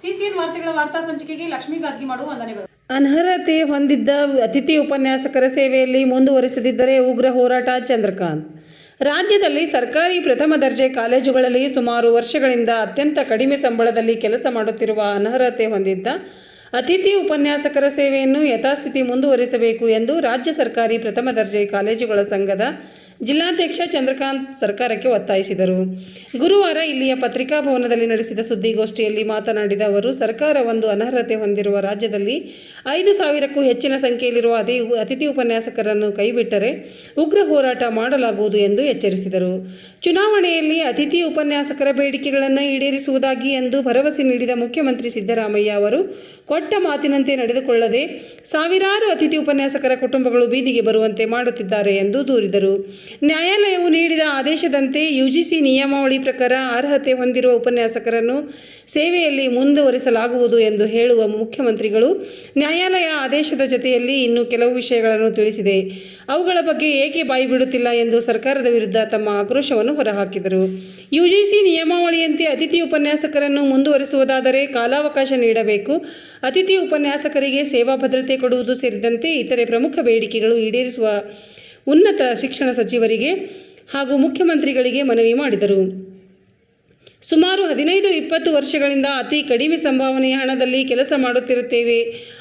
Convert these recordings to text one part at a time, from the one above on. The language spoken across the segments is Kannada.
ಸಿಸಿಎನ್ ವಾರ್ತೆಗಳ ವಾರ್ತಾ ಸಂಚಿಕೆಗೆ ಲಕ್ಷ್ಮೀ ಗಾದ್ಗಿ ಮಾಡುವ ವಂದನೆಗಳು. ಅನರ್ಹತೆ ಹೊಂದಿದ್ದ ಅತಿಥಿ ಉಪನ್ಯಾಸಕರ ಸೇವೆಯಲ್ಲಿ ಮುಂದುವರಿಸದಿದ್ದರೆ ಉಗ್ರ ಹೋರಾಟ ಚಂದ್ರಕಾಂತ್. ರಾಜ್ಯದಲ್ಲಿ ಸರ್ಕಾರಿ ಪ್ರಥಮ ದರ್ಜೆ ಕಾಲೇಜುಗಳಲ್ಲಿ ಸುಮಾರು ವರ್ಷಗಳಿಂದ ಅತ್ಯಂತ ಕಡಿಮೆ ಸಂಬಳದಲ್ಲಿ ಕೆಲಸ ಮಾಡುತ್ತಿರುವ ಅನರ್ಹತೆ ಹೊಂದಿದ್ದ ಅತಿಥಿ ಉಪನ್ಯಾಸಕರ ಸೇವೆಯನ್ನು ಯಥಾಸ್ಥಿತಿ ಮುಂದುವರಿಸಬೇಕು ಎಂದು ರಾಜ್ಯ ಸರ್ಕಾರಿ ಪ್ರಥಮ ದರ್ಜೆ ಕಾಲೇಜುಗಳ ಸಂಘದ ಜಿಲ್ಲಾಧ್ಯಕ್ಷ ಚಂದ್ರಕಾಂತ್ ಸರ್ಕಾರಕ್ಕೆ ಒತ್ತಾಯಿಸಿದರು. ಗುರುವಾರ ಇಲ್ಲಿಯ ಪತ್ರಿಕಾ ಭವನದಲ್ಲಿ ನಡೆಸಿದ ಸುದ್ದಿಗೋಷ್ಠಿಯಲ್ಲಿ ಮಾತನಾಡಿದ ಅವರು, ಸರ್ಕಾರ ಒಂದು ಅನರ್ಹತೆ ಹೊಂದಿರುವ ರಾಜ್ಯದಲ್ಲಿ ಐದು ಸಾವಿರಕ್ಕೂ ಹೆಚ್ಚಿನ ಸಂಖ್ಯೆಯಲ್ಲಿರುವ ಅದೇ ಅತಿಥಿ ಉಪನ್ಯಾಸಕರನ್ನು ಕೈಬಿಟ್ಟರೆ ಉಗ್ರ ಹೋರಾಟ ಮಾಡಲಾಗುವುದು ಎಂದು ಎಚ್ಚರಿಸಿದರು. ಚುನಾವಣೆಯಲ್ಲಿ ಅತಿಥಿ ಉಪನ್ಯಾಸಕರ ಬೇಡಿಕೆಗಳನ್ನು ಈಡೇರಿಸುವುದಾಗಿ ಎಂದು ಭರವಸೆ ನೀಡಿದ ಮುಖ್ಯಮಂತ್ರಿ ಸಿದ್ದರಾಮಯ್ಯ ಅವರು, ಕೊಟ್ಟ ಮಾತಿನಂತೆ ನಡೆದುಕೊಳ್ಳದೆ ಸಾವಿರಾರು ಅತಿಥಿ ಉಪನ್ಯಾಸಕರ ಕುಟುಂಬಗಳು ಬೀದಿಗೆ ಬರುವಂತೆ ಮಾಡುತ್ತಿದ್ದಾರೆ ಎಂದು ದೂರಿದರು. ನ್ಯಾಯಾಲಯವು ನೀಡಿದ ಆದೇಶದಂತೆ ಯುಜಿಸಿ ನಿಯಮಾವಳಿ ಪ್ರಕಾರ ಅರ್ಹತೆ ಹೊಂದಿರುವ ಉಪನ್ಯಾಸಕರನ್ನು ಸೇವೆಯಲ್ಲಿ ಮುಂದುವರಿಸಲಾಗುವುದು ಎಂದು ಹೇಳುವ ಮುಖ್ಯಮಂತ್ರಿಗಳು, ನ್ಯಾಯಾಲಯ ಆದೇಶದ ಜತೆಯಲ್ಲಿ ಇನ್ನೂ ಕೆಲವು ವಿಷಯಗಳನ್ನು ತಿಳಿಸಿದೆ. ಅವುಗಳ ಬಗ್ಗೆ ಏಕೆ ಬಾಯಿ ಬಿಡುತ್ತಿಲ್ಲ ಎಂದು ಸರ್ಕಾರದ ವಿರುದ್ಧ ತಮ್ಮ ಆಕ್ರೋಶವನ್ನು ಹೊರಹಾಕಿದರು. ಯುಜಿಸಿ ನಿಯಮಾವಳಿಯಂತೆ ಅತಿಥಿ ಉಪನ್ಯಾಸಕರನ್ನು ಮುಂದುವರಿಸುವುದಾದರೆ ಕಾಲಾವಕಾಶ ನೀಡಬೇಕು. ಅತಿಥಿ ಉಪನ್ಯಾಸಕರಿಗೆ ಸೇವಾ ಭದ್ರತೆ ಕೊಡುವುದು ಸೇರಿದಂತೆ ಇತರೆ ಪ್ರಮುಖ ಬೇಡಿಕೆಗಳು ಈಡೇರಿಸುವ ಉನ್ನತ ಶಿಕ್ಷಣ ಸಚಿವರಿಗೆ ಹಾಗೂ ಮುಖ್ಯಮಂತ್ರಿಗಳಿಗೆ ಮನವಿ ಮಾಡಿದರು. ಸುಮಾರು ಹದಿನೈದು ಇಪ್ಪತ್ತು ವರ್ಷಗಳಿಂದ ಅತಿ ಕಡಿಮೆ ಸಂಭಾವನೆಯ ಹಣದಲ್ಲಿ ಕೆಲಸ ಮಾಡುತ್ತಿರುತ್ತೇವೆ.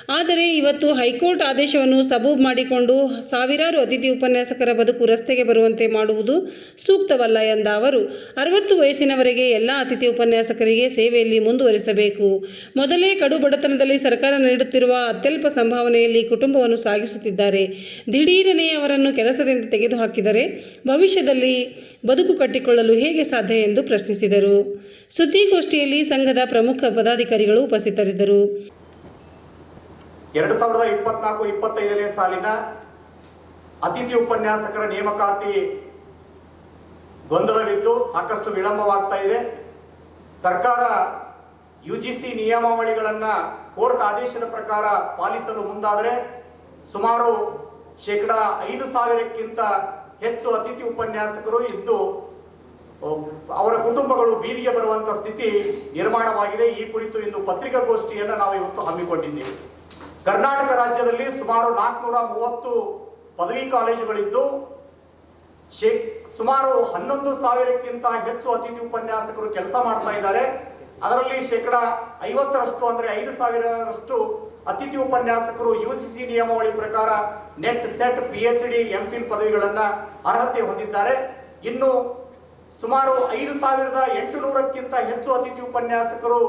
ಆದರೆ ಇವತ್ತು ಹೈಕೋರ್ಟ್ ಆದೇಶವನ್ನು ಸಬೂಬ್ ಮಾಡಿಕೊಂಡು ಸಾವಿರಾರು ಅತಿಥಿ ಉಪನ್ಯಾಸಕರ ಬದುಕು ರಸ್ತೆಗೆ ಬರುವಂತೆ ಮಾಡುವುದು ಸೂಕ್ತವಲ್ಲ ಎಂದ ಅವರು. ಅರವತ್ತು ವಯಸ್ಸಿನವರೆಗೆ ಎಲ್ಲ ಅತಿಥಿ ಉಪನ್ಯಾಸಕರಿಗೆ ಸೇವೆಯಲ್ಲಿ ಮುಂದುವರಿಸಬೇಕು. ಮೊದಲೇ ಕಡು ಬಡತನದಲ್ಲಿ ಸರ್ಕಾರ ನೀಡುತ್ತಿರುವ ಅತ್ಯಲ್ಪ ಸಂಭಾವನೆಯಲ್ಲಿ ಕುಟುಂಬವನ್ನು ಸಾಗಿಸುತ್ತಿದ್ದಾರೆ. ದಿಢೀರನೇ ಅವರನ್ನು ಕೆಲಸದಿಂದ ತೆಗೆದುಹಾಕಿದರೆ ಭವಿಷ್ಯದಲ್ಲಿ ಬದುಕು ಕಟ್ಟಿಕೊಳ್ಳಲು ಹೇಗೆ ಸಾಧ್ಯ ಎಂದು ಪ್ರಶ್ನಿಸಿದರು. ಸುದ್ದಿಗೋಷ್ಠಿಯಲ್ಲಿ ಸಂಘದ ಪ್ರಮುಖ ಪದಾಧಿಕಾರಿಗಳು ಉಪಸ್ಥಿತರಿದ್ದರು. ಎರಡು ಸಾವಿರದ ಇಪ್ಪತ್ನಾಲ್ಕು, ಇಪ್ಪತ್ತೈದನೇ ಸಾಲಿನ ಅತಿಥಿ ಉಪನ್ಯಾಸಕರ ನೇಮಕಾತಿ ಗೊಂದಲವಿದ್ದು ಸಾಕಷ್ಟು ವಿಳಂಬವಾಗ್ತಾ ಇದೆ. ಸರ್ಕಾರ ಯು ಜಿ ಸಿ ನಿಯಮಾವಳಿಗಳನ್ನು ಕೋರ್ಟ್ ಆದೇಶದ ಪ್ರಕಾರ ಪಾಲಿಸಲು ಮುಂದಾದರೆ ಸುಮಾರು ಶೇಕಡ ಐದು ಸಾವಿರಕ್ಕಿಂತ ಹೆಚ್ಚು ಅತಿಥಿ ಉಪನ್ಯಾಸಕರು ಇದ್ದು ಅವರ ಕುಟುಂಬಗಳು ಬೀದಿಗೆ ಬರುವಂತ ಸ್ಥಿತಿ ನಿರ್ಮಾಣವಾಗಿದೆ. ಈ ಕುರಿತು ಇಂದು ಪತ್ರಿಕಾಗೋಷ್ಠಿಯನ್ನು ನಾವು ಇವತ್ತು ಹಮ್ಮಿಕೊಂಡಿದ್ದೇವೆ. ಕರ್ನಾಟಕ ರಾಜ್ಯದಲ್ಲಿ ಸುಮಾರು ನಾಲ್ಕುನೂರ ಮೂವತ್ತು ಪದವಿ ಕಾಲೇಜುಗಳಿದ್ದು, ಶೇ, ಸುಮಾರು ಹನ್ನೊಂದು ಸಾವಿರಕ್ಕಿಂತ ಹೆಚ್ಚು ಅತಿಥಿ ಉಪನ್ಯಾಸಕರು ಕೆಲಸ ಮಾಡ್ತಾ ಇದ್ದಾರೆ. ಅದರಲ್ಲಿ ಶೇಕಡ ಐವತ್ತರಷ್ಟು ಅಂದ್ರೆ ಐದು ಸಾವಿರರಷ್ಟು ಅತಿಥಿ ಉಪನ್ಯಾಸಕರು ಯು ಜಿ ಸಿ ನಿಯಮಾವಳಿ ಪ್ರಕಾರ NET, SET P H D M Phil ಪದವಿಗಳನ್ನ ಅರ್ಹತೆ ಹೊಂದಿದ್ದಾರೆ. ಇನ್ನು ಸುಮಾರು ಐದು ಸಾವಿರದ ಎಂಟುನೂರಕ್ಕಿಂತ ಹೆಚ್ಚು ಅತಿಥಿ ಉಪನ್ಯಾಸಕರು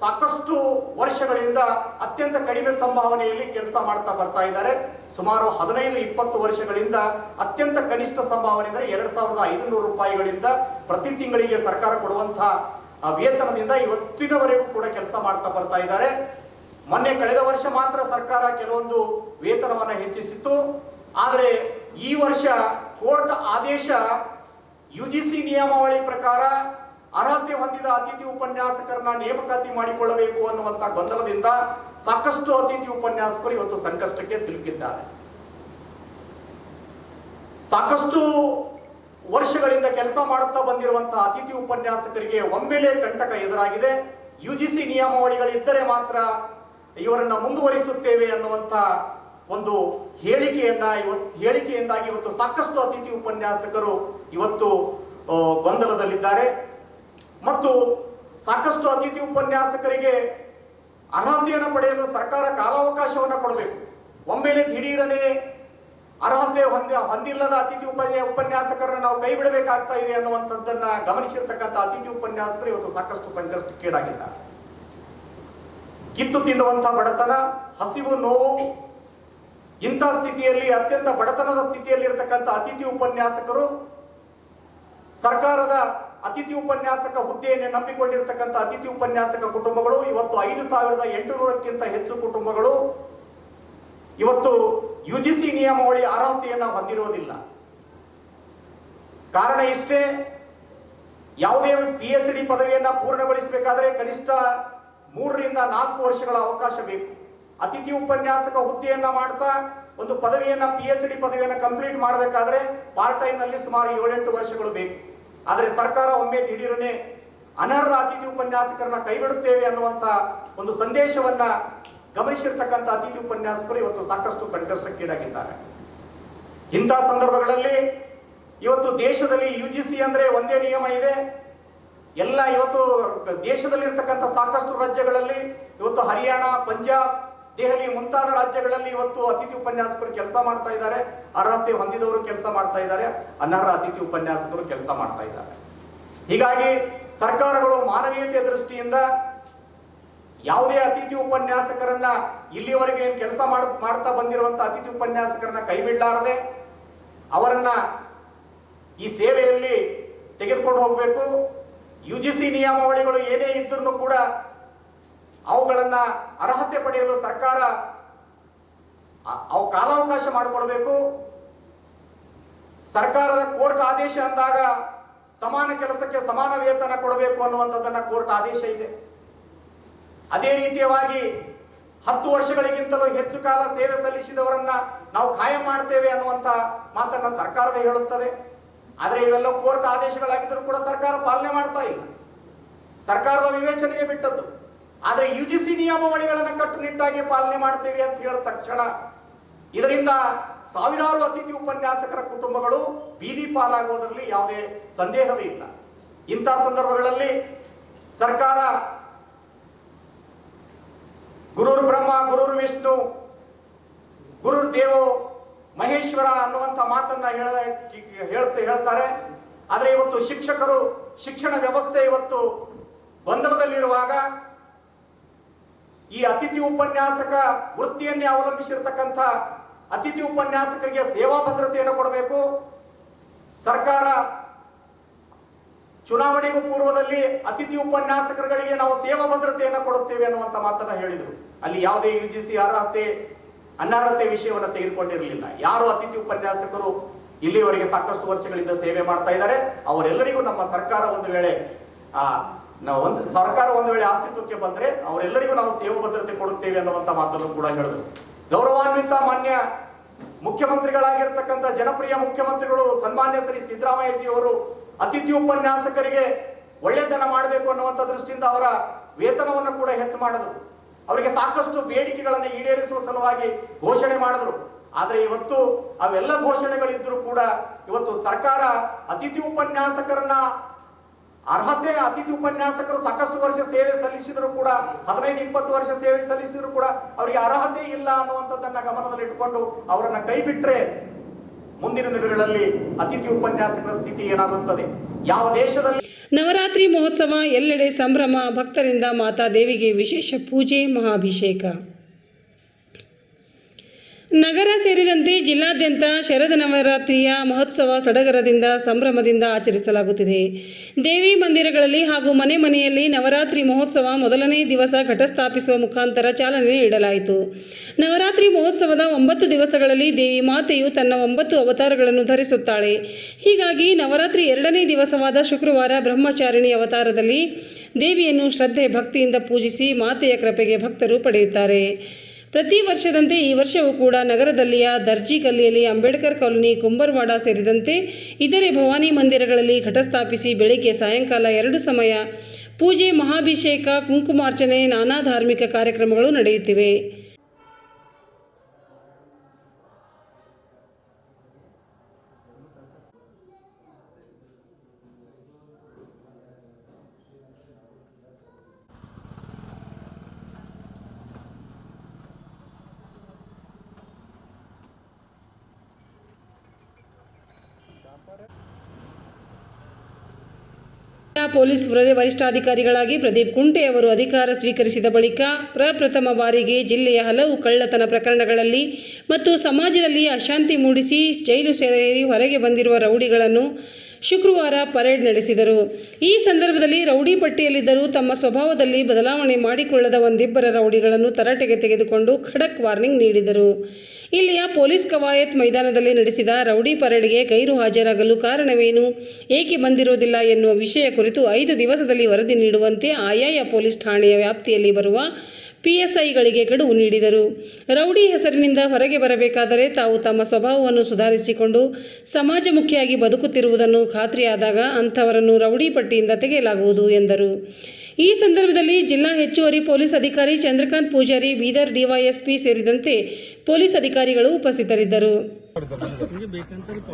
ಸಾಕಷ್ಟು ವರ್ಷಗಳಿಂದ ಅತ್ಯಂತ ಕಡಿಮೆ ಸಂಭಾವನೆಯಲ್ಲಿ ಕೆಲಸ ಮಾಡ್ತಾ ಬರ್ತಾ ಇದ್ದಾರೆ. ಸುಮಾರು ಹದಿನೈದು, ಇಪ್ಪತ್ತು ವರ್ಷಗಳಿಂದ ಅತ್ಯಂತ ಕನಿಷ್ಠ ಸಂಭಾವನೆ ಅಂದರೆ ಎರಡು ಸಾವಿರದ ಐದುನೂರು ರೂಪಾಯಿಗಳಿಂದ ಪ್ರತಿ ತಿಂಗಳಿಗೆ ಸರ್ಕಾರ ಕೊಡುವಂತಹ ವೇತನದಿಂದ ಇವತ್ತಿನವರೆಗೂ ಕೂಡ ಕೆಲಸ ಮಾಡ್ತಾ ಬರ್ತಾ ಇದ್ದಾರೆ. ಮೊನ್ನೆ ಕಳೆದ ವರ್ಷ ಮಾತ್ರ ಸರ್ಕಾರ ಕೆಲವೊಂದು ವೇತನವನ್ನು ಹೆಚ್ಚಿಸಿತ್ತು. ಆದರೆ ಈ ವರ್ಷ ಕೋರ್ಟ್ ಆದೇಶ, ಯು ಜಿ ಸಿ ನಿಯಮಾವಳಿ ಪ್ರಕಾರ ಅರ್ಹತೆ ಹೊಂದಿದ ಅತಿಥಿ ಉಪನ್ಯಾಸಕರನ್ನ ನೇಮಕಾತಿ ಮಾಡಿಕೊಳ್ಳಬೇಕು ಅನ್ನುವಂಥ ಗೊಂದಲದಿಂದ ಸಾಕಷ್ಟು ಅತಿಥಿ ಉಪನ್ಯಾಸಕರು ಇವತ್ತು ಸಂಕಷ್ಟಕ್ಕೆ ಸಿಲುಕಿದ್ದಾರೆ. ಸಾಕಷ್ಟು ವರ್ಷಗಳಿಂದ ಕೆಲಸ ಮಾಡುತ್ತಾ ಬಂದಿರುವಂತಹ ಅತಿಥಿ ಉಪನ್ಯಾಸಕರಿಗೆ ಒಮ್ಮೆಲೆ ಕಂಟಕ ಎದುರಾಗಿದೆ. ಯು ಜಿ ಸಿ ನಿಯಮಾವಳಿಗಳಿದ್ದರೆ ಮಾತ್ರ ಇವರನ್ನ ಮುಂದುವರಿಸುತ್ತೇವೆ ಅನ್ನುವಂಥ ಒಂದು ಹೇಳಿಕೆಯನ್ನ ಇವತ್ತು ಹೇಳಿಕೆಯಿಂದಾಗಿ ಇವತ್ತು ಸಾಕಷ್ಟು ಅತಿಥಿ ಉಪನ್ಯಾಸಕರು ಇವತ್ತು ಗೊಂದಲದಲ್ಲಿದ್ದಾರೆ. ಮತ್ತು ಸಾಕಷ್ಟು ಅತಿಥಿ ಉಪನ್ಯಾಸಕರಿಗೆ ಅರ್ಹತೆಯನ್ನು ಪಡೆಯಲು ಸರ್ಕಾರ ಕಾಲಾವಕಾಶವನ್ನು ಕೊಡಬೇಕು. ಒಮ್ಮೆಲೆ ದಿಢೀರನೆ ಅರ್ಹತೆ ಹೊಂದ, ಹೊಂದಿಲ್ಲದ ಅತಿಥಿ ಉಪ, ಉಪನ್ಯಾಸಕರನ್ನ ನಾವು ಕೈ ಬಿಡಬೇಕಾಗ್ತಾ ಇದೆ ಅನ್ನುವಂಥದ್ದನ್ನ ಗಮನಿಸಿರ್ತಕ್ಕಂಥ ಅತಿಥಿ ಉಪನ್ಯಾಸಕರು ಇವತ್ತು ಸಾಕಷ್ಟು ಸಂಕಷ್ಟಕ್ಕೀಡಾಗಿದ್ದಾರೆ. ಕಿತ್ತು ತಿನ್ನುವಂಥ ಬಡತನ, ಹಸಿವು, ನೋವು, ಇಂಥ ಸ್ಥಿತಿಯಲ್ಲಿ, ಅತ್ಯಂತ ಬಡತನದ ಸ್ಥಿತಿಯಲ್ಲಿ ಇರತಕ್ಕಂಥ ಅತಿಥಿ ಉಪನ್ಯಾಸಕರು ಸರ್ಕಾರದ ಅತಿಥಿ ಉಪನ್ಯಾಸಕ ಹುದ್ದೆಯನ್ನು ನಂಬಿಕೊಂಡಿರ್ತಕ್ಕಂಥ ಅತಿಥಿ ಉಪನ್ಯಾಸಕ ಕುಟುಂಬಗಳು, ಇವತ್ತು ಐದು ಸಾವಿರದ ಎಂಟುನೂರಕ್ಕಿಂತ ಹೆಚ್ಚು ಕುಟುಂಬಗಳು ಇವತ್ತು ಯು ಜಿ ಸಿ ನಿಯಮಾವಳಿ ಅರ್ಹತೆಯನ್ನು ಹೊಂದಿರುವುದಿಲ್ಲ ಕಾರಣ ಇಷ್ಟೇ, ಯಾವುದೇ ಪಿ ಎಚ್ ಡಿ ಪದವಿಯನ್ನ ಪೂರ್ಣಗೊಳಿಸಬೇಕಾದ್ರೆ ಕನಿಷ್ಠ ಮೂರರಿಂದ ನಾಲ್ಕು ವರ್ಷಗಳ ಅವಕಾಶ ಬೇಕು. ಅತಿಥಿ ಉಪನ್ಯಾಸಕ ಹುದ್ದೆಯನ್ನ ಮಾಡ್ತಾ ಒಂದು ಪದವಿಯನ್ನ ಪಿ ಎಚ್ ಡಿ ಪದವಿಯನ್ನ ಕಂಪ್ಲೀಟ್ ಮಾಡಬೇಕಾದ್ರೆ ಪಾರ್ಟ್ ಟೈಮ್ನಲ್ಲಿ ಸುಮಾರು ಏಳೆಂಟು ವರ್ಷಗಳು ಬೇಕು. ಆದರೆ ಸರ್ಕಾರ ಒಮ್ಮೆ ದಿಢೀರನೆ ಅನರ್ಹ ಅತಿಥಿ ಉಪನ್ಯಾಸಕರನ್ನ ಕೈಬಿಡುತ್ತೇವೆ ಅನ್ನುವಂಥ ಒಂದು ಸಂದೇಶವನ್ನ ಗಮನಿಸಿರ್ತಕ್ಕಂಥ ಅತಿಥಿ ಉಪನ್ಯಾಸಕರು ಇವತ್ತು ಸಾಕಷ್ಟು ಸಂಕಷ್ಟಕ್ಕೀಡಾಗಿದ್ದಾರೆ. ಇಂಥ ಸಂದರ್ಭಗಳಲ್ಲಿ ಇವತ್ತು ದೇಶದಲ್ಲಿ ಯು ಜಿ ಸಿ ಅಂದ್ರೆ ಒಂದೇ ನಿಯಮ ಇದೆ. ಎಲ್ಲ ಇವತ್ತು ದೇಶದಲ್ಲಿರ್ತಕ್ಕಂಥ ಸಾಕಷ್ಟು ರಾಜ್ಯಗಳಲ್ಲಿ ಇವತ್ತು ಹರಿಯಾಣ, ಪಂಜಾಬ್ ದೆಹಲಿ ಮುಂತಾದ ರಾಜ್ಯಗಳಲ್ಲಿ ಇವತ್ತು ಅತಿಥಿ ಉಪನ್ಯಾಸಕರು ಕೆಲಸ ಮಾಡ್ತಾ ಇದ್ದಾರೆ. ಅರ್ಹತೆ ಹೊಂದಿದವರು ಕೆಲಸ ಮಾಡ್ತಾ ಇದ್ದಾರೆ. ಅನರ್ಹ ಅತಿಥಿ ಉಪನ್ಯಾಸಕರು ಕೆಲಸ ಮಾಡ್ತಾ ಇದ್ದಾರೆ. ಹೀಗಾಗಿ ಸರ್ಕಾರಗಳು ಮಾನವೀಯತೆಯ ದೃಷ್ಟಿಯಿಂದ ಯಾವುದೇ ಅತಿಥಿ ಉಪನ್ಯಾಸಕರನ್ನ ಇಲ್ಲಿವರೆಗೆ ಏನು ಕೆಲಸ ಮಾಡ, ಮಾಡ್ತಾ ಬಂದಿರುವಂತ ಅತಿಥಿ ಉಪನ್ಯಾಸಕರನ್ನ ಕೈ ಬಿಡಲಾರದೆ ಅವರನ್ನ ಈ ಸೇವೆಯಲ್ಲಿ ತೆಗೆದುಕೊಂಡು ಹೋಗಬೇಕು. ಯು ಜಿ ಸಿ ನಿಯಮಾವಳಿಗಳು ಏನೇ ಇದ್ರೂ ಕೂಡ ಅವುಗಳನ್ನ ಅರ್ಹತೆ ಪಡೆಯಲು ಸರ್ಕಾರ ಅವು ಕಾಲಾವಕಾಶ ಮಾಡಿಕೊಡಬೇಕು. ಸರ್ಕಾರದ ಕೋರ್ಟ್ ಆದೇಶ ಅಂದಾಗ ಸಮಾನ ಕೆಲಸಕ್ಕೆ ಸಮಾನ ವೇತನ ಕೊಡಬೇಕು ಅನ್ನುವಂಥದ್ದನ್ನ ಕೋರ್ಟ್ ಆದೇಶ ಇದೆ. ಅದೇ ರೀತಿಯವಾಗಿ ಹತ್ತು ವರ್ಷಗಳಿಗಿಂತಲೂ ಹೆಚ್ಚು ಕಾಲ ಸೇವೆ ಸಲ್ಲಿಸಿದವರನ್ನ ನಾವು ಕಾಯಂ ಮಾಡ್ತೇವೆ ಅನ್ನುವಂತ ಮಾತನ್ನ ಸರ್ಕಾರವೇ ಹೇಳುತ್ತದೆ. ಆದರೆ ಇವೆಲ್ಲ ಕೋರ್ಟ್ ಆದೇಶಗಳಾಗಿದ್ದರೂ ಕೂಡ ಸರ್ಕಾರ ಪಾಲನೆ ಮಾಡ್ತಾ ಇಲ್ಲ. ಸರ್ಕಾರದ ವಿವೇಚನೆಗೆ ಬಿಟ್ಟದ್ದು. ಆದರೆ ಯು ಜಿ ಸಿ ನಿಯಮಾವಳಿಗಳನ್ನು ಕಟ್ಟುನಿಟ್ಟಾಗಿ ಪಾಲನೆ ಮಾಡ್ತೇವೆ ಅಂತ ಹೇಳಿದ ತಕ್ಷಣ ಇದರಿಂದ ಸಾವಿರಾರು ಅತಿಥಿ ಉಪನ್ಯಾಸಕರ ಕುಟುಂಬಗಳು ಬೀದಿ ಪಾಲಾಗುವುದರಲ್ಲಿ ಯಾವುದೇ ಸಂದೇಹವೇ ಇಲ್ಲ. ಇಂಥ ಸಂದರ್ಭಗಳಲ್ಲಿ ಸರ್ಕಾರ ಗುರುರ್ ಬ್ರಹ್ಮ, ಗುರುರ್ ವಿಷ್ಣು, ಗುರುರ್ ದೇವೋ, ಮಹೇಶ್ವರ ಅನ್ನುವಂಥ ಮಾತನ್ನ ಹೇಳ ಹೇಳ್ತಾ ಹೇಳ್ತಾರೆ. ಆದರೆ ಇವತ್ತು ಶಿಕ್ಷಕರು ಶಿಕ್ಷಣ ವ್ಯವಸ್ಥೆ ಇವತ್ತು ಗೊಂದಲದಲ್ಲಿರುವಾಗ ಈ ಅತಿಥಿ ಉಪನ್ಯಾಸಕ ವೃತ್ತಿಯನ್ನೇ ಅವಲಂಬಿಸಿರ್ತಕ್ಕಂಥ ಅತಿಥಿ ಉಪನ್ಯಾಸಕರಿಗೆ ಸೇವಾ ಭದ್ರತೆಯನ್ನು ಕೊಡಬೇಕು. ಸರ್ಕಾರ ಚುನಾವಣೆಗೂ ಪೂರ್ವದಲ್ಲಿ ಅತಿಥಿ ಉಪನ್ಯಾಸಕರುಗಳಿಗೆ ನಾವು ಸೇವಾ ಭದ್ರತೆಯನ್ನು ಕೊಡುತ್ತೇವೆ ಅನ್ನುವಂಥ ಮಾತನ್ನು ಹೇಳಿದರು. ಅಲ್ಲಿ ಯಾವುದೇ ಯು ಜಿ ಸಿ ಅರ್ಹತೆ, ಅನರ್ಹತೆ ವಿಷಯವನ್ನು ತೆಗೆದುಕೊಂಡಿರಲಿಲ್ಲ. ಯಾರು ಅತಿಥಿ ಉಪನ್ಯಾಸಕರು ಇಲ್ಲಿವರೆಗೆ ಸಾಕಷ್ಟು ವರ್ಷಗಳಿಂದ ಸೇವೆ ಮಾಡ್ತಾ ಇದ್ದಾರೆ, ಅವರೆಲ್ಲರಿಗೂ ನಮ್ಮ ಸರ್ಕಾರ ಒಂದು ವೇಳೆ, ಆ ನಾವು ಒಂದು ಸರ್ಕಾರ ಒಂದು ವೇಳೆ ಅಸ್ತಿತ್ವಕ್ಕೆ ಬಂದ್ರೆ ಅವರೆಲ್ಲರಿಗೂ ನಾವು ಸೇವಾ ಭದ್ರತೆ ಕೊಡುತ್ತೇವೆ ಅನ್ನುವಂಥ ಮಾತನ್ನು ಕೂಡ ಹೇಳಿದರು ಗೌರವಾನ್ವಿತ ಮಾನ್ಯ ಮುಖ್ಯಮಂತ್ರಿಗಳಾಗಿರ್ತಕ್ಕಂಥ ಜನಪ್ರಿಯ ಮುಖ್ಯಮಂತ್ರಿಗಳು ಸನ್ಮಾನ್ಯ ಶ್ರೀ ಸಿದ್ದರಾಮಯ್ಯಜಿ ಅವರು ಅತಿಥಿ ಉಪನ್ಯಾಸಕರಿಗೆ ಒಳ್ಳೆತನ ಮಾಡಬೇಕು ಅನ್ನುವಂಥ ದೃಷ್ಟಿಯಿಂದ ಅವರ ವೇತನವನ್ನು ಕೂಡ ಹೆಚ್ಚು ಮಾಡಿದ್ರು. ಅವರಿಗೆ ಸಾಕಷ್ಟು ಬೇಡಿಕೆಗಳನ್ನು ಈಡೇರಿಸುವ ಸಲುವಾಗಿ ಘೋಷಣೆ ಮಾಡಿದ್ರು. ಆದರೆ ಇವತ್ತು ಅವೆಲ್ಲ ಘೋಷಣೆಗಳಿದ್ದರೂ ಕೂಡ ಇವತ್ತು ಸರ್ಕಾರ ಅತಿಥಿ ಉಪನ್ಯಾಸಕರನ್ನ ಅರ್ಹತೆ ಅತಿಥಿ ಉಪನ್ಯಾಸಕರು ಸಾಕಷ್ಟು ವರ್ಷ ಸೇವೆ ಸಲ್ಲಿಸಿದ್ರು ಕೂಡ, ಹದಿನೈದು, ಇಪ್ಪತ್ತು ವರ್ಷ ಸೇವೆ ಸಲ್ಲಿಸಿದ್ರು ಕೂಡ ಅವರಿಗೆ ಅರ್ಹತೆ ಇಲ್ಲ ಅನ್ನುವಂಥದ್ದನ್ನ ಗಮನದಲ್ಲಿಟ್ಟುಕೊಂಡು ಅವರನ್ನ ಕೈ ಬಿಟ್ರೆ ಮುಂದಿನ ದಿನಗಳಲ್ಲಿ ಅತಿಥಿ ಉಪನ್ಯಾಸಕರ ಸ್ಥಿತಿ ಏನಾಗುತ್ತದೆ? ಯಾವ ದೇಶದಲ್ಲಿ ನವರಾತ್ರಿ ಮಹೋತ್ಸವ ಎಲ್ಲೆಡೆ ಸಂಭ್ರಮ, ಭಕ್ತರಿಂದ ಮಾತಾ ದೇವಿಗೆ ವಿಶೇಷ ಪೂಜೆ, ಮಹಾಭಿಷೇಕ. ನಗರ ಸೇರಿದಂತೆ ಜಿಲ್ಲಾದ್ಯಂತ ಶರದ ನವರಾತ್ರಿಯ ಮಹೋತ್ಸವ ಸಡಗರದಿಂದ ಸಂಭ್ರಮದಿಂದ ಆಚರಿಸಲಾಗುತ್ತಿದೆ. ದೇವಿ ಮಂದಿರಗಳಲ್ಲಿ ಹಾಗೂ ಮನೆ ಮನೆಯಲ್ಲಿ ನವರಾತ್ರಿ ಮಹೋತ್ಸವ ಮೊದಲನೇ ದಿವಸ ಘಟಸ್ಥಾಪಿಸುವ ಮುಖಾಂತರ ಚಾಲನೆ ನೀಡಲಾಯಿತು. ನವರಾತ್ರಿ ಮಹೋತ್ಸವದ ಒಂಬತ್ತು ದಿವಸಗಳಲ್ಲಿ ದೇವಿ ಮಾತೆಯು ತನ್ನ ಒಂಬತ್ತು ಅವತಾರಗಳನ್ನು ಧರಿಸುತ್ತಾಳೆ. ಹೀಗಾಗಿ ನವರಾತ್ರಿ ಎರಡನೇ ದಿವಸವಾದ ಶುಕ್ರವಾರ ಬ್ರಹ್ಮಚಾರಿಣಿ ಅವತಾರದಲ್ಲಿ ದೇವಿಯನ್ನು ಶ್ರದ್ಧೆ ಭಕ್ತಿಯಿಂದ ಪೂಜಿಸಿ ಮಾತೆಯ ಕೃಪೆಗೆ ಭಕ್ತರು ಪಡೆಯುತ್ತಾರೆ. ಪ್ರತಿ ವರ್ಷದಂತೆ ಈ ವರ್ಷವೂ ಕೂಡ ನಗರದಲ್ಲಿಯ ದರ್ಜಿ ಗಲ್ಲಿಯಲ್ಲಿ ಅಂಬೇಡ್ಕರ್ ಕಾಲೋನಿ ಕುಂಬರ್ವಾಡ ಸೇರಿದಂತೆ ಇತರೆ ಭವಾನಿ ಮಂದಿರಗಳಲ್ಲಿ ಘಟಸ್ಥಾಪಿಸಿ ಬೆಳಿಗ್ಗೆ ಸಾಯಂಕಾಲ ಎರಡು ಸಮಯ ಪೂಜೆ ಮಹಾಭಿಷೇಕ ಕುಂಕುಮಾರ್ಚನೆ ನಾನಾ ಧಾರ್ಮಿಕ ಕಾರ್ಯಕ್ರಮಗಳು ನಡೆಯುತ್ತಿವೆ. ಪೊಲೀಸ್ ವರ- ವರಿಷ್ಠಾಧಿಕಾರಿಗಳಾಗಿ ಪ್ರದೀಪ್ ಕುಂಟೆ ಅವರು ಅಧಿಕಾರ ಸ್ವೀಕರಿಸಿದ ಬಳಿಕ ಪ್ರಪ್ರಥಮ ಬಾರಿಗೆ ಜಿಲ್ಲೆಯ ಹಲವು ಕಳ್ಳತನ ಪ್ರಕರಣಗಳಲ್ಲಿ ಮತ್ತು ಸಮಾಜದಲ್ಲಿ ಅಶಾಂತಿ ಮೂಡಿಸಿ ಜೈಲು ಸೇರಿ ಹೊರಗೆ ಬಂದಿರುವ ರೌಡಿಗಳನ್ನು ಶುಕ್ರವಾರ ಪರೇಡ್ ನಡೆಸಿದರು. ಈ ಸಂದರ್ಭದಲ್ಲಿ ರೌಡಿ ಪಟ್ಟಿಯಲ್ಲಿದ್ದರೂ ತಮ್ಮ ಸ್ವಭಾವದಲ್ಲಿ ಬದಲಾವಣೆ ಮಾಡಿಕೊಳ್ಳದ ಒಂದಿಬ್ಬರ ರೌಡಿಗಳನ್ನು ತರಾಟೆಗೆ ತೆಗೆದುಕೊಂಡು ಖಡಕ್ ವಾರ್ನಿಂಗ್ ನೀಡಿದರು. ಇಲ್ಲಿಯ ಪೊಲೀಸ್ ಕವಾಯತ್ ಮೈದಾನದಲ್ಲಿ ನಡೆಸಿದ ರೌಡಿ ಪರೇಡ್ಗೆ ಗೈರು ಹಾಜರಾಗಲು ಕಾರಣವೇನು? ಏಕೆ ಬಂದಿರುವುದಿಲ್ಲ ಎನ್ನುವ ವಿಷಯ ಕುರಿತು ಐದು ದಿವಸದಲ್ಲಿ ವರದಿ ನೀಡುವಂತೆ ಆಯಾಯ ಪೊಲೀಸ್ ಠಾಣೆಯ ವ್ಯಾಪ್ತಿಯಲ್ಲಿ ಬರುವ ಪಿಎಸ್ಐಗಳಿಗೆ ಗಡುವು ನೀಡಿದರು. ರೌಡಿ ಹೆಸರಿನಿಂದ ಹೊರಗೆ ಬರಬೇಕಾದರೆ ತಾವು ತಮ್ಮ ಸ್ವಭಾವವನ್ನು ಸುಧಾರಿಸಿಕೊಂಡು ಸಮಾಜಮುಖಿಯಾಗಿ ಬದುಕುತ್ತಿರುವುದನ್ನು ಖಾತ್ರಿಯಾದಾಗ ಅಂಥವರನ್ನು ರೌಡಿ ಪಟ್ಟಿಯಿಂದ ತೆಗೆಯಲಾಗುವುದು ಎಂದರು. ಈ ಸಂದರ್ಭದಲ್ಲಿ ಜಿಲ್ಲಾ ಹೆಚ್ಚುವರಿ ಪೊಲೀಸ್ ಅಧಿಕಾರಿ ಚಂದ್ರಕಾಂತ್ ಪೂಜಾರಿ ಬೀದರ್ ಡಿವೈಎಸ್ಪಿ ಸೇರಿದಂತೆ ಪೊಲೀಸ್ ಅಧಿಕಾರಿಗಳು ಉಪಸ್ಥಿತರಿದ್ದರು.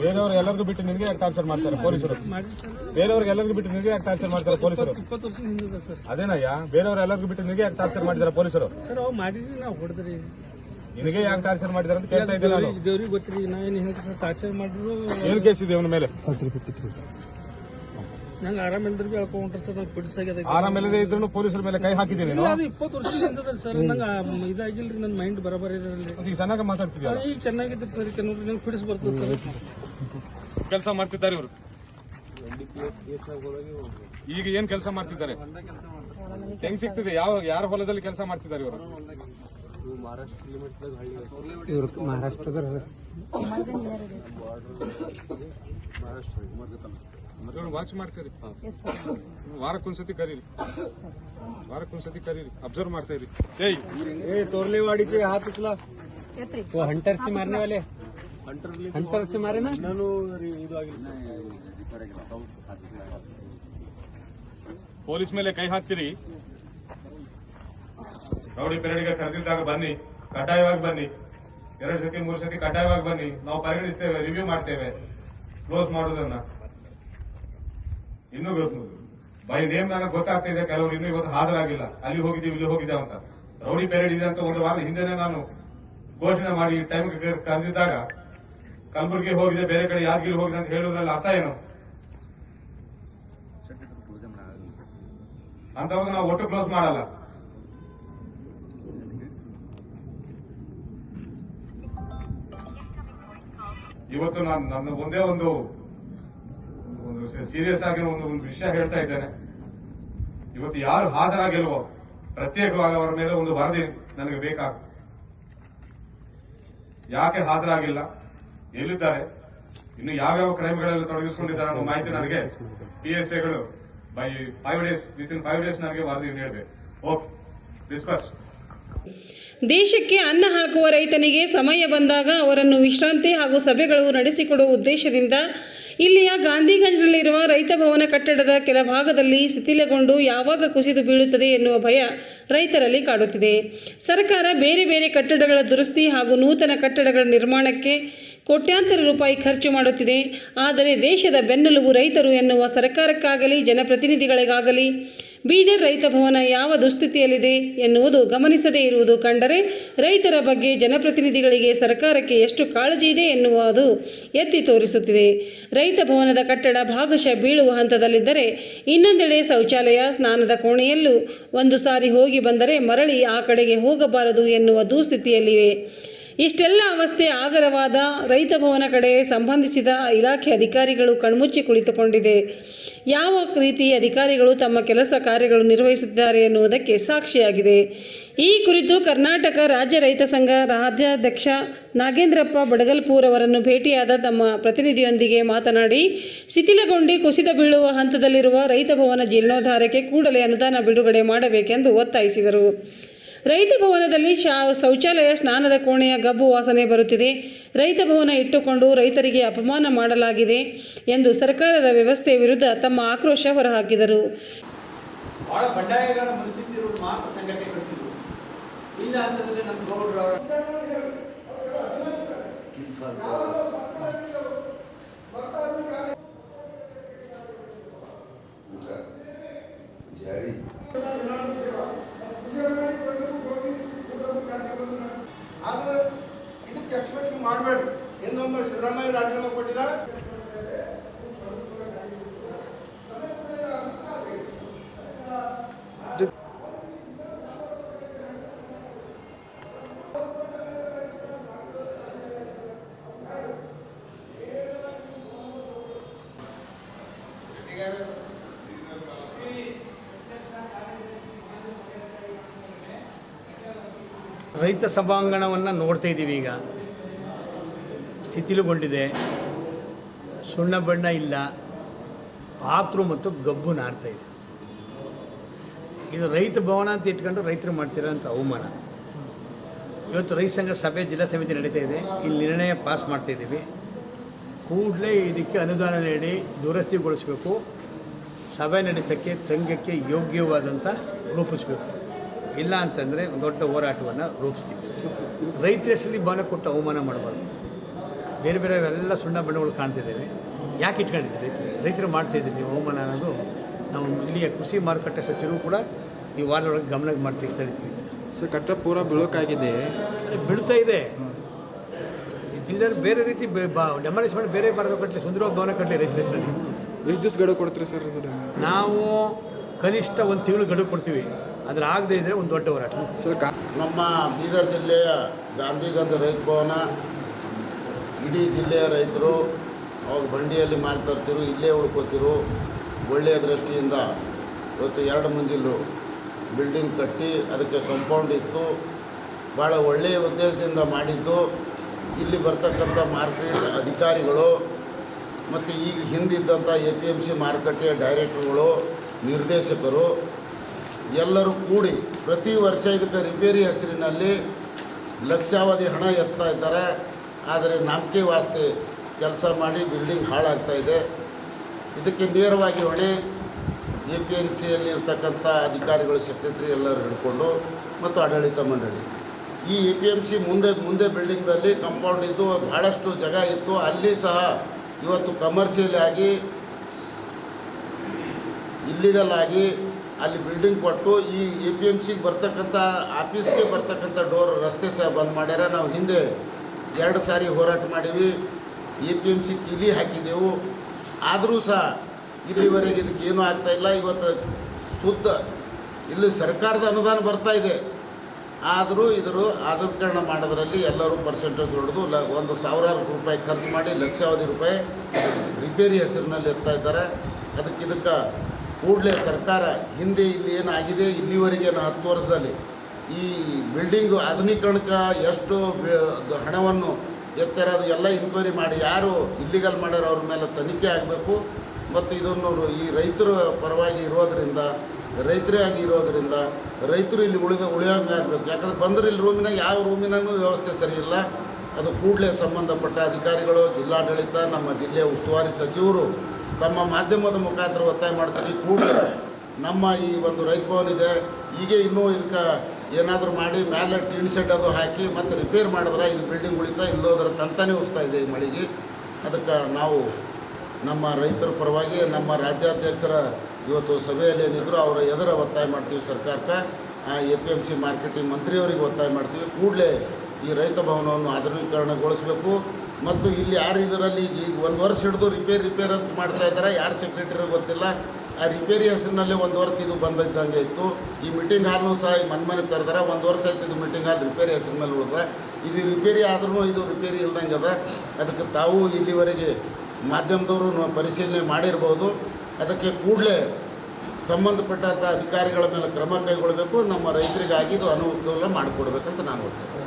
ಬೇರೆಯವ್ರು ಎಲ್ಲರಿಗೂ ಬಿಟ್ಟು ನಿಮಗೆ ಯಾಕೆ ಟಾರ್ಚರ್ ಮಾಡ್ತಾರೆ ಪೊಲೀಸರು? ಬೇರೆಯವ್ರಿಗೆ ಎಲ್ಲರಿಗೂ ಬಿಟ್ಟು ನಿಮಗೆ ಯಾಕೆ ಟಾರ್ಚರ್ ಮಾಡ್ತಾರೆ ಪೊಲೀಸರು? ಅದೇನಯ್ಯ? ಬೇರೆಯವ್ರು ಎಲ್ಲರಿಗೂ ಬಿಟ್ಟು ನಿಮಗೆ ಯಾಕೆ ಟಾರ್ಚರ್ ಮಾಡಿದಾರೆ ಪೊಲೀಸರು? ಸರ್ ಅವು ಮಾಡಿದ್ರಿ ನಾವು ಹೊಡೆದ್ರಿ. ನಿನಗೆ ಯಾಕೆ ಟಾರ್ಚರ್ ಮಾಡಿದಾರೆ ಅಂತ ಕೇಳ್ತಾ ಇದ್ದೀನಿ ನಾನು. ದೇವ್ರಿಗೆ ಗೊತ್ತಿರಿ ನಾ ಏನು ಹಿಂಗೆ ಸರ್ ಟಾರ್ಚರ್ ಮಾಡಿದ್ರು. ಏನು ಕೇಸ್ ಇದೆ ಅವನ ಮೇಲೆ? ನಂಗೆ ಆರಾಮ ಇಲ್ದ್ರಿಗೆ ಹೇಳ್ಕೊಂಡ್ರೆ ಸರ್ ನಂಗೆ ಪಿಡಿಸಾಗ್ಯದ ಆರಾಮೇಲೆ ಇದ್ರು ಪೊಲೀಸರ ಮೇಲೆ ಕೈ ಹಾಕಿದ್ದೀನಿ ನೀನು ಅದು ಇಪ್ಪತ್ತು ವರ್ಷದಿಂದ ಸರ್ ನಂಗೆ ಇದಾಗಿಲ್ರಿ ನನ್ನ ಮೈಂಡ್ ಬರಬರ ಇರಲಿ ಈಗ ಚೆನ್ನಾಗಿ ಮಾತಾಡ್ತೀವಿ ಈಗ ಚೆನ್ನಾಗಿದ್ರಿ ಸರ್ ಈಗ ನೋಡ್ರಿ ನಂಗೆ ಪಿಡಿಸ್ ಬರ್ತದೆ ಸರ್. ಕೆಲಸ ಮಾಡ್ತಿದ್ದಾರೆ ಇವರು. ಈಗ ಏನ್ ಕೆಲಸ ಮಾಡ್ತಿದ್ದಾರೆ? ಹೆಂಗ್ ಸಿಗ್ತಿದೆ? ಯಾವ ಯಾರ ಹೊಲದಲ್ಲಿ ಕೆಲಸ ಮಾಡ್ತಿದ್ದಾರೆ ಇವರು? ಮೊದಲು ವಾಚ್ ಮಾಡ್ತೀರಿ. ವಾರಕ್ಕೊಂದ್ಸತಿ ಕರೀರಿ. ವಾರಕ್ಕೊಂದ್ಸತಿ ಕರೀರಿ. ಅಬ್ಸರ್ವ್ ಮಾಡ್ತೀರಿ ಏಯ್. ತೋರ್ಲಿ ವಾಡಿಕೆ ಹಾಕಿಲ್ಲ ಹಂಟರ್ಸಿ ಮಾರನೇ ಅಲ್ಲೇ ಹಂಟರ್ಸಿ ಮಾರೇನ? ನಾನು ಪೊಲೀಸ್ ಮೇಲೆ ಕೈ ಹಾಕ್ತೀರಿ. ಗೌಡಿ ಪೆರಡಿಗೆ ಕರೆದಿದ್ದಾಗ ಬನ್ನಿ. ಕಡ್ಡಾಯವಾಗಿ ಬನ್ನಿ. ಎರಡು ಸತಿ ಮೂರು ಸತಿ ಕಡ್ಡಾಯವಾಗಿ ಬನ್ನಿ. ನಾವು ಪರಿಗಣಿಸ್ತೇವೆ ರಿವ್ಯೂ ಮಾಡ್ತೇವೆ. ಕ್ಲೋಸ್ ಮಾಡೋದನ್ನ. ಇನ್ನೂ ಗೊತ್ತು. ಬೈ ನೇಮ್ ನನಗೆ ಗೊತ್ತಾಗ್ತಾ ಇದೆ, ಕೆಲವರು ಇನ್ನೂ ಇವತ್ತು ಹಾಜರಾಗಿಲ್ಲ. ಅಲ್ಲಿ ಹೋಗಿದ್ದೀವಿ, ಇಲ್ಲಿ ಹೋಗಿದ್ದೇವೆ ಅಂತ. ರೌಡಿ ಪೆರೇಡ್ ಇದೆ ಅಂತ ಒಂದು ವಾರದ ಹಿಂದೆನೆ ನಾನು ಘೋಷಣೆ ಮಾಡಿ ಟೈಮ್ ಕರೆದಿದ್ದಾಗ ಕಲಬುರಗಿ ಹೋಗಿದೆ, ಬೇರೆ ಕಡೆ ಯಾದಗಿರಿ ಹೋಗಿದೆ ಅಂತ ಹೇಳೋದ್ರಲ್ಲಿ ಅರ್ಥ ಏನು? ಅಂತವಾಗ ನಾವು ಒಟ್ಟು ಕ್ಲೋಸ್ ಮಾಡಲ್ಲ. ಇವತ್ತು ನಾನು ನನ್ನ ಒಂದು ಒಂದು ಸೀರಿಯಸ್ ಆಗಿರೋ ಒಂದು ಒಂದು ವಿಷಯ ಹೇಳ್ತಾ ಇದ್ದೇನೆ. ಇವತ್ತು ಯಾರು ಹಾಜರಾಗಿಲ್ವೋ ಪ್ರತ್ಯೇಕವಾಗಿ ಅವರ ಮೇಲೆ ಒಂದು ವರದಿ ನನಗೆ ಬೇಕಾಗ ಯಾಕೆ ಹಾಜರಾಗಿಲ್ಲ ಎಲ್ಲಿದ್ದಾರೆ? ಇನ್ನು ಯಾವ್ಯಾವ ಕ್ರೈಮ್ಗಳಲ್ಲಿ ತೊಡಗಿಸಿಕೊಂಡಿದ್ದಾರೆ ಅನ್ನೋ ಮಾಹಿತಿ ನನಗೆ ಪಿ ಎಸ್ ಎಗಳು by five days within five days ನನಗೆ ವರದಿ ನೀಡಬೇಕು. ಓಕೆ ಡಿಸ್ಕಸ್ ದೇಶಕ್ಕೆ ಅನ್ನ ಹಾಕುವ ರೈತನಿಗೆ ಸಮಯ ಬಂದಾಗ ಅವರನ್ನು ವಿಶ್ರಾಂತಿ ಹಾಗೂ ಸಭೆಗಳು ನಡೆಸಿಕೊಡುವ ಉದ್ದೇಶದಿಂದ ಇಲ್ಲಿಯ ಗಾಂಧಿಗಂಜ್ನಲ್ಲಿರುವ ರೈತ ಭವನ ಕಟ್ಟಡದ ಕೆಲ ಭಾಗದಲ್ಲಿ ಶಿಥಿಲಗೊಂಡು ಯಾವಾಗ ಕುಸಿದು ಬೀಳುತ್ತದೆ ಎನ್ನುವ ಭಯ ರೈತರಲ್ಲಿ ಕಾಡುತ್ತಿದೆ. ಸರ್ಕಾರ ಬೇರೆ ಬೇರೆ ಕಟ್ಟಡಗಳ ದುರಸ್ತಿ ಹಾಗೂ ನೂತನ ಕಟ್ಟಡಗಳ ನಿರ್ಮಾಣಕ್ಕೆ ಕೋಟ್ಯಾಂತರ ರೂಪಾಯಿ ಖರ್ಚು ಮಾಡುತ್ತಿದೆ. ಆದರೆ ದೇಶದ ಬೆನ್ನೆಲುಬು ರೈತರು ಎನ್ನುವ ಸರ್ಕಾರಕ್ಕಾಗಲಿ, ಜನಪ್ರತಿನಿಧಿಗಳಿಗಾಗಲಿ ಬೀದರ್ ರೈತ ಭವನ ಯಾವ ದುಸ್ಥಿತಿಯಲ್ಲಿದೆ ಎನ್ನುವುದು ಗಮನಿಸದೇ ಇರುವುದು ಕಂಡರೆ ರೈತರ ಬಗ್ಗೆ ಜನಪ್ರತಿನಿಧಿಗಳಿಗೆ ಸರ್ಕಾರಕ್ಕೆ ಎಷ್ಟು ಕಾಳಜಿ ಇದೆ ಎನ್ನುವುದು ಎತ್ತಿ ತೋರಿಸುತ್ತಿದೆ. ರೈತ ಭವನದ ಕಟ್ಟಡ ಭಾಗಶಃ ಬೀಳುವ ಹಂತದಲ್ಲಿದ್ದರೆ ಇನ್ನೊಂದೆಡೆ ಶೌಚಾಲಯ, ಸ್ನಾನದ ಕೋಣೆಯಲ್ಲೂ ಒಂದು ಸಾರಿ ಹೋಗಿ ಬಂದರೆ ಮರಳಿ ಆ ಕಡೆಗೆ ಹೋಗಬಾರದು ಎನ್ನುವ ದುಸ್ಥಿತಿಯಲ್ಲಿವೆ. ಇಷ್ಟೆಲ್ಲ ಅವಸ್ಥೆ ಆಗರವಾದ ರೈತ ಭವನ ಕಡೆ ಸಂಬಂಧಿಸಿದ ಇಲಾಖೆ ಅಧಿಕಾರಿಗಳು ಕಣ್ಮುಚ್ಚಿ ಕುಳಿತುಕೊಂಡಿದೆ. ಯಾವ ರೀತಿ ಅಧಿಕಾರಿಗಳು ತಮ್ಮ ಕೆಲಸ ಕಾರ್ಯಗಳು ನಿರ್ವಹಿಸುತ್ತಿದ್ದಾರೆ ಎನ್ನುವುದಕ್ಕೆ ಸಾಕ್ಷಿಯಾಗಿದೆ. ಈ ಕುರಿತು ಕರ್ನಾಟಕ ರಾಜ್ಯ ರೈತ ಸಂಘ ರಾಜ್ಯಾಧ್ಯಕ್ಷ ನಾಗೇಂದ್ರಪ್ಪ ಬಡಗಲ್ಪೂರ್ ಅವರನ್ನು ಭೇಟಿಯಾದ ತಮ್ಮ ಪ್ರತಿನಿಧಿಯೊಂದಿಗೆ ಮಾತನಾಡಿ, ಶಿಥಿಲಗೊಂಡಿ ಕುಸಿತ ಬೀಳುವ ಹಂತದಲ್ಲಿರುವ ರೈತ ಭವನ ಜೀರ್ಣೋದ್ಧಾರಕ್ಕೆ ಕೂಡಲೇ ಅನುದಾನ ಬಿಡುಗಡೆ ಮಾಡಬೇಕೆಂದು ಒತ್ತಾಯಿಸಿದರು. ರೈತ ಭವನದಲ್ಲಿ ಶಾ ಶೌಚಾಲಯ ಸ್ನಾನದ ಕೋಣೆಯ ಗಬ್ಬು ವಾಸನೆ ಬರುತ್ತಿದೆ. ರೈತ ಭವನ ಇಟ್ಟುಕೊಂಡು ರೈತರಿಗೆ ಅಪಮಾನ ಮಾಡಲಾಗಿದೆ ಎಂದು ಸರ್ಕಾರದ ವ್ಯವಸ್ಥೆ ವಿರುದ್ಧ ತಮ್ಮ ಆಕ್ರೋಶ ಹೊರಹಾಕಿದರು. ಬಹಳ ಬಂಡಾಯಗಾರ ಮನಸ್ಥಿತಿ ಇರೋರು ಮಾತ್ರ ಸಂಘಟನೆ ಕಟ್ತಿದ್ರು ಇಲ್ಲ ಅಂತಂದ್ರೆ ನಮ್ಮ ಗೌಡ್ರ ಜಾಡಿ ಆದ್ರೆ ಇದಕ್ಕೆ ಎಕ್ಸ್ಪೆಕ್ಟ್ ಮಾಡಬೇಡಿ. ಇನ್ನೊಂದು ಸಿದ್ದರಾಮಯ್ಯ ರಾಜೀನಾಮೆ ಕೊಟ್ಟಿದ್ದಾರೆ. ರೈತ ಸಭಾಂಗಣವನ್ನು ನೋಡ್ತಾ ಇದ್ದೀವಿ ಈಗ. ಶಿಥಿಲುಗೊಂಡಿದೆ. ಸುಣ್ಣ ಬಣ್ಣ ಇಲ್ಲ. ಪಾತ್ರು ಮತ್ತು ಗಬ್ಬು ನಾರ್ತಾ ಇದೆ. ಇದು ರೈತ ಭವನ ಅಂತ ಇಟ್ಕೊಂಡು ರೈತರು ಮಾಡ್ತಿರೋಂಥ ಅವಮಾನ. ಇವತ್ತು ರೈತ ಸಂಘ ಸಭೆ, ಜಿಲ್ಲಾ ಸಮಿತಿ ನಡೀತಾ ಇದೆ. ಇಲ್ಲಿ ನಿರ್ಣಯ ಪಾಸ್ ಮಾಡ್ತಾ ಇದ್ದೀವಿ. ಕೂಡಲೇ ಇದಕ್ಕೆ ಅನುದಾನ ನೀಡಿ ದುರಸ್ತಿಗೊಳಿಸಬೇಕು. ಸಭೆ ನಡೆಸೋಕ್ಕೆ, ತಂಗಕ್ಕೆ ಯೋಗ್ಯವಾದಂಥ ರೂಪಿಸ್ಬೇಕು. ಇಲ್ಲ ಅಂತಂದರೆ ಒಂದು ದೊಡ್ಡ ಹೋರಾಟವನ್ನು ರೂಪಿಸ್ತೀವಿ. ರೈತರ ಹೆಸರಲ್ಲಿ ಭವನ ಕೊಟ್ಟು ಅವಮಾನ ಮಾಡಬಾರ್ದು. ಬೇರೆ ಬೇರೆ ಎಲ್ಲ ಸುಣ್ಣ ಬಣ್ಣಗಳು ಕಾಣ್ತಿದ್ದೇವೆ. ಯಾಕೆ ಇಟ್ಕೊಂಡಿದ್ದೀವಿ ರೈತರು? ರೈತರು ಮಾಡ್ತಾಯಿದ್ದೀವಿ ನೀವು ಅವಮಾನ ಅನ್ನೋದು. ನಾವು ಇಲ್ಲಿಯ ಕೃಷಿ ಮಾರುಕಟ್ಟೆ ಸಚಿವರು ಕೂಡ ಈ ವಾರದೊಳಗೆ ಗಮನಕ್ಕೆ ಮಾಡ್ತೀವಿ ತಳಿತೀವಿ ಇದನ್ನು. ಸರ್ ಕಟ್ಟಡ ಪೂರ ಬೀಳೋಕ್ಕಾಗಿದೆ ಬೀಳ್ತಾ ಇದೆ. ಇಲ್ಲದ್ರೆ ಬೇರೆ ರೀತಿ ಡೆಮಾಲಿಷ್ ಮಾಡಿ ಬೇರೆ ಬರೋದು ಕಟ್ಟಲಿ ಸುಂದರವಾದ ಭವನ ಕಟ್ಟಲಿ ರೈತರ ಹೆಸರಲ್ಲಿ. ಎಷ್ಟು ದಿವಸ ಗಡುವು ಕೊಡ್ತೀರಿ ಸರ್ ನಾವು ಕನಿಷ್ಠ ಒಂದು ತಿಂಗಳು ಗಡುವು ಕೊಡ್ತೀವಿ. ಅದ್ರ ಆಗದೆ ಇದ್ದರೆ ಒಂದು ದೊಡ್ಡ ಹೋರಾಟ. ನಮ್ಮ ಬೀದರ್ ಜಿಲ್ಲೆಯ ಗಾಂಧಿಗಂಜ್ ರೈತ ಭವನ ಇಡೀ ಜಿಲ್ಲೆಯ ರೈತರು ಅವಾಗ ಬಂಡಿಯಲ್ಲಿ ಮಾಲ್ ತರ್ತಿರು ಇಲ್ಲೇ ಉಳ್ಕೋತಿರು. ಒಳ್ಳೆಯ ದೃಷ್ಟಿಯಿಂದ ಇವತ್ತು ಎರಡು ಮಂಜಿಲು ಬಿಲ್ಡಿಂಗ್ ಕಟ್ಟಿ ಅದಕ್ಕೆ ಕಂಪೌಂಡ್ ಇತ್ತು. ಭಾಳ ಒಳ್ಳೆಯ ಉದ್ದೇಶದಿಂದ ಮಾಡಿದ್ದು. ಇಲ್ಲಿ ಬರ್ತಕ್ಕಂಥ ಮಾರ್ಕೆಟ್ ಅಧಿಕಾರಿಗಳು ಮತ್ತು ಈಗ ಹಿಂದಿದ್ದಂಥ ಎ ಪಿ ಎಂ ಸಿ ಮಾರುಕಟ್ಟೆಯ ಡೈರೆಕ್ಟರ್ಗಳು ನಿರ್ದೇಶಕರು ಎಲ್ಲರೂ ಕೂಡಿ ಪ್ರತಿ ವರ್ಷ ಇದಕ್ಕೆ ರಿಪೇರಿ ಹೆಸರಿನಲ್ಲಿ ಲಕ್ಷಾವಧಿ ಹಣ ಎತ್ತಾ ಇದ್ದಾರೆ. ಆದರೆ ನಂಬಿಕೆ ವಾಸ್ತಿ ಕೆಲಸ ಮಾಡಿ ಬಿಲ್ಡಿಂಗ್ ಹಾಳಾಗ್ತಾ ಇದೆ. ಇದಕ್ಕೆ ನೇರವಾಗಿ ಹೊಣೆ ಎ ಪಿ ಎಂ ಸಿಯಲ್ಲಿ ಇರ್ತಕ್ಕಂಥ ಅಧಿಕಾರಿಗಳು, ಸೆಕ್ರೆಟರಿ ಎಲ್ಲರೂ ಹಿಡ್ಕೊಂಡು ಮತ್ತು ಆಡಳಿತ ಮಂಡಳಿ. ಈ ಎ ಪಿ ಎಂ ಸಿ ಮುಂದೆ ಮುಂದೆ ಬಿಲ್ಡಿಂಗ್ದಲ್ಲಿ ಕಂಪೌಂಡ್ ಇದ್ದು ಭಾಳಷ್ಟು ಜಾಗ ಇತ್ತು. ಅಲ್ಲಿ ಸಹ ಇವತ್ತು ಕಮರ್ಷಿಯಲ್ ಆಗಿ ಇಲ್ಲಿಗಲ್ ಆಗಿ ಅಲ್ಲಿ ಬಿಲ್ಡಿಂಗ್ ಕೊಟ್ಟು ಈ ಎ ಪಿ ಎಂ ಸಿಗೆ ಬರ್ತಕ್ಕಂಥ ಆಫೀಸ್ಗೆ ಬರ್ತಕ್ಕಂಥ ಡೋರ್ ರಸ್ತೆ ಸಹ ಬಂದ್ ಮಾಡ್ಯಾರ. ನಾವು ಹಿಂದೆ ಎರಡು ಸಾರಿ ಹೋರಾಟ ಮಾಡೀವಿ. ಎ ಪಿ ಎಂ ಸಿ ಕೀಲಿ ಹಾಕಿದೆವು. ಆದರೂ ಸಹ ಇಲ್ಲಿವರೆಗೆ ಇದಕ್ಕೆ ಏನೂ ಆಗ್ತಾ ಇಲ್ಲ. ಇವತ್ತು ಶುದ್ಧ ಇಲ್ಲಿ ಸರ್ಕಾರದ ಅನುದಾನ ಬರ್ತಾ ಇದೆ. ಆದರೂ ಇದ್ರ ಆಧುನೀಕರಣ ಮಾಡೋದ್ರಲ್ಲಿ ಎಲ್ಲರೂ ಪರ್ಸೆಂಟೇಜ್ ಹೊಡೆದು ಲ ಒಂದು ಸಾವಿರಾರು ರೂಪಾಯಿ ಖರ್ಚು ಮಾಡಿ ಲಕ್ಷಾವಧಿ ರೂಪಾಯಿ ರಿಪೇರಿ ಹೆಸರಿನಲ್ಲಿ ಎತ್ತಾ ಇದ್ದಾರೆ. ಅದಕ್ಕೆ ಇದಕ್ಕೆ ಕೂಡಲೇ ಸರ್ಕಾರ ಹಿಂದೆ ಇಲ್ಲಿ ಏನಾಗಿದೆ? ಇಲ್ಲಿವರೆಗೆ ನಾ ಹತ್ತು ವರ್ಷದಲ್ಲಿ ಈ ಬಿಲ್ಡಿಂಗು ಆಧುನೀಕರಣಕ್ಕೆ ಎಷ್ಟು ಹಣವನ್ನು ಎತ್ತರ ಅದು ಎಲ್ಲ ಇನ್ಕ್ವೈರಿ ಮಾಡಿ ಯಾರು ಇಲ್ಲಿಗಲ್ ಮಾಡ್ಯಾರೋ ಅವ್ರ ಮೇಲೆ ತನಿಖೆ ಆಗಬೇಕು. ಮತ್ತು ಇದನ್ನು ಈ ರೈತರ ಪರವಾಗಿ ಇರೋದರಿಂದ ರೈತರಾಗಿ ಇರೋದರಿಂದ ರೈತರು ಇಲ್ಲಿ ಉಳಿದ ಉಳಿಯೋಂಗೆ ಆಗಬೇಕು. ಯಾಕಂದ್ರೆ ಬಂದ್ರೆ ಇಲ್ಲಿ ರೂಮಿನಾಗ ಯಾವ ರೂಮಿನೂ ವ್ಯವಸ್ಥೆ ಸರಿಯಿಲ್ಲ ಅದು ಕೂಡಲೇ ಸಂಬಂಧಪಟ್ಟ ಅಧಿಕಾರಿಗಳು, ಜಿಲ್ಲಾಡಳಿತ, ನಮ್ಮ ಜಿಲ್ಲೆಯ ಉಸ್ತುವಾರಿ ಸಚಿವರು ತಮ್ಮ ಮಾಧ್ಯಮದ ಮುಖಾಂತರ ಒತ್ತಾಯ ಮಾಡ್ತೀನಿ. ಕೂಡಲೇ ನಮ್ಮ ಈ ಒಂದು ರೈತ ಭವನ್ ಇದೆ. ಹೀಗೆ ಇನ್ನೂ ಇದಕ್ಕೆ ಏನಾದರೂ ಮಾಡಿ ಮೇಲೆ ಟಿನ್ ಶೆಡ್ ಅದು ಹಾಕಿ ಮತ್ತು ರಿಪೇರ್ ಮಾಡಿದ್ರೆ ಇದು ಬಿಲ್ಡಿಂಗ್ ಉಳಿತಾ ಇಲ್ಲೋದ್ರೆ ತಂತಾನೆ ಉಸ್ತಾ ಇದೆ ಈ ಮಳೆಗೆ. ಅದಕ್ಕೆ ನಾವು ನಮ್ಮ ರೈತರ ಪರವಾಗಿ ನಮ್ಮ ರಾಜ್ಯಾಧ್ಯಕ್ಷರ ಇವತ್ತು ಸಭೆಯಲ್ಲಿ ಏನಿದ್ರು ಅವರ ಎದುರ ಒತ್ತಾಯ ಮಾಡ್ತೀವಿ ಸರ್ಕಾರಕ್ಕೆ. A P M C marketing ಮಂತ್ರಿಯವರಿಗೆ ಒತ್ತಾಯ ಮಾಡ್ತೀವಿ. ಕೂಡಲೇ ಈ ರೈತ ಭವನವನ್ನು ಆಧುನೀಕರಣಗೊಳಿಸಬೇಕು. ಮತ್ತು ಇಲ್ಲಿ ಯಾರು ಇದರಲ್ಲಿ ಈಗ ಒಂದು ವರ್ಷ ಹಿಡಿದು ರಿಪೇರ್ ರಿಪೇರ್ ಅಂತ ಮಾಡ್ತಾ ಇದ್ದಾರೆ, ಯಾರು ಸೆಕ್ರೆಟರಿ ಗೊತ್ತಿಲ್ಲ. ಆ ರಿಪೇರಿ ಹೆಸರಿನಲ್ಲೇ ಒಂದು ವರ್ಷ ಇದು ಬಂದಿದ್ದಂಗೆ ಇತ್ತು. ಈ ಮೀಟಿಂಗ್ ಹಾಲ್ನೂ ಸಹ ಈ ಮನೆ ಮನೆ ಒಂದು ವರ್ಷ ಆಯ್ತು ಇದು ಮೀಟಿಂಗ್ ಹಾಲ್ ರಿಪೇರಿ ಹೆಸರಿನಲ್ಲಿ ಉಳಿದ ಇದು ರಿಪೇರಿ ಆದ್ರೂ ಇದು ರಿಪೇರಿ ಇಲ್ದಂಗೆ ಅದ. ಅದಕ್ಕೆ ತಾವು ಇಲ್ಲಿವರೆಗೆ ಮಾಧ್ಯಮದವರು ಪರಿಶೀಲನೆ ಮಾಡಿರ್ಬೋದು. ಅದಕ್ಕೆ ಕೂಡಲೇ ಸಂಬಂಧಪಟ್ಟಂಥ ಅಧಿಕಾರಿಗಳ ಮೇಲೆ ಕ್ರಮ ಕೈಗೊಳ್ಳಬೇಕು. ನಮ್ಮ ರೈತರಿಗಾಗಿ ಇದು ಅನುಕೂಲ ಮಾಡಿಕೊಡ್ಬೇಕಂತ ನಾನು ಒತ್ತಾಯ